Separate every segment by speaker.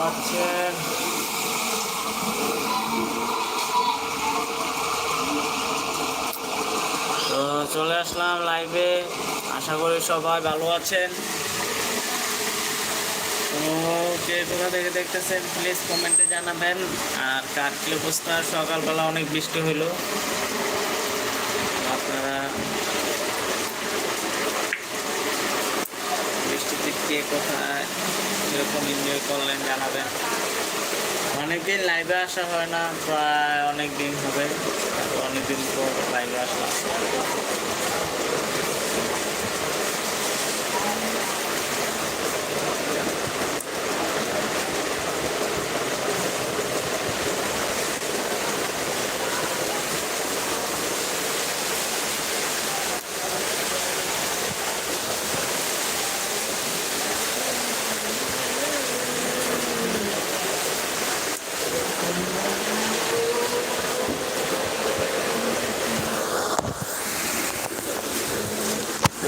Speaker 1: পাচ্ছেন। তো চলে আসলাম লাইভে আশা করি সবাই ভালো আছেন। তো কে দেখতেছেন প্লিজ কমেন্টে জানাবেন। আর কাকলি অবস্থা? সকালবেলা অনেক বৃষ্টি হইল। আপনারা বৃষ্টিতে কে কোথায়? এরকম এনজয় করলেন, জানাবেন। অনেকদিন লাইভে আসা হয় না, প্রায় অনেক দিন হবে। অনেকদিন পর লাইভে আসলাম।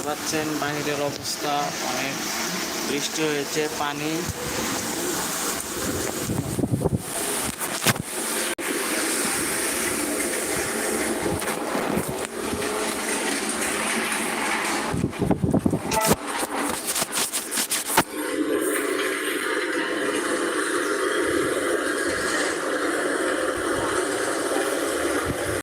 Speaker 1: পাচ্ছেন বাহিরের অবস্থা অনেক বৃষ্টি হয়েছে পানি